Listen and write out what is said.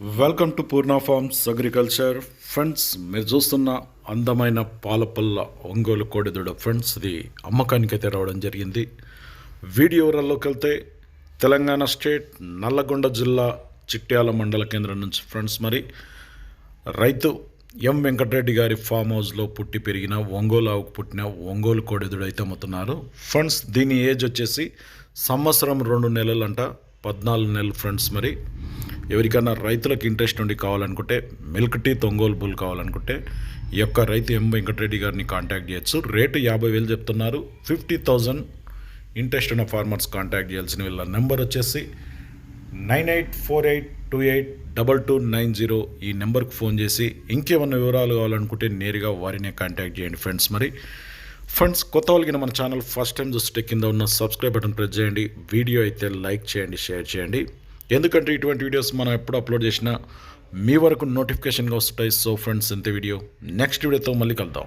Welcome to Purna farms agriculture friends మీరు చూస్తున్న అందమైన పాలపల్ల ఒంగోలు కోడిదూడ ఫ్రెండ్స్ ఇది అమ్మకానికి అయితే రావడం జరిగింది. వీడియో వివరాల్లోకి వెళ్తే తెలంగాణ స్టేట్ నల్లగొండ జిల్లా చిట్యాల మండల కేంద్రం నుంచి ఫ్రెండ్స్ మరి. రైతు ఎం వెంకటరెడ్డి గారి ఫామ్ హౌస్లో పుట్టి పెరిగిన ఒంగోలు ఆవుకు పుట్టిన ఒంగోలు కోడెదుడు అయితే అమ్ముతున్నారు. ఫ్రెండ్స్ దీని ఏజ్ వచ్చేసి సంవత్సరం రెండు నెలలంట పద్నాలుగు నెలలు ఫ్రెండ్స్ మరి. ఎవరికైనా రైతులకు ఇంట్రెస్ట్ ఉండి కావాలనుకుంటే మిల్క్ టీ తొంగోలు బుల్ కావాలనుకుంటే ఈ యొక్క రైతు ఎం వెంకటరెడ్డి గారిని కాంటాక్ట్ చేయొచ్చు. రేటు యాభై వేలు చెప్తున్నారు. ఫిఫ్టీ థౌజండ్ ఇంట్రెస్ట్ ఉన్న ఫార్మర్స్ కాంటాక్ట్ చేయాల్సిన వీళ్ళ నెంబర్ వచ్చేసి nine eight four eight two eight double two nine zero ఈ నెంబర్కి ఫోన్ చేసి ఇంకేమన్నా వివరాలు కావాలనుకుంటే నేరుగా వారినే కాంటాక్ట్ చేయండి ఫ్రెండ్స్ మరి ఫ్రెండ్స్ కొత్త వాళ్ళకి మన ఛానల్ ఫస్ట్ టైం చూస్తే కింద ఉన్న సబ్స్క్రైబ్ బటన్ ప్రెస్ చేయండి. వీడియో అయితే లైక్ చేయండి షేర్ చేయండి. ఎందుకంటే ఇటువంటి వీడియోస్ మనం ఎప్పుడు అప్లోడ్ చేసినా మీ వరకు నోటిఫికేషన్గా వస్తుంటాయి సో ఫ్రెండ్స్ ఇంత వీడియో. నెక్స్ట్ వీడియోతో మళ్ళీ కలుద్దాం.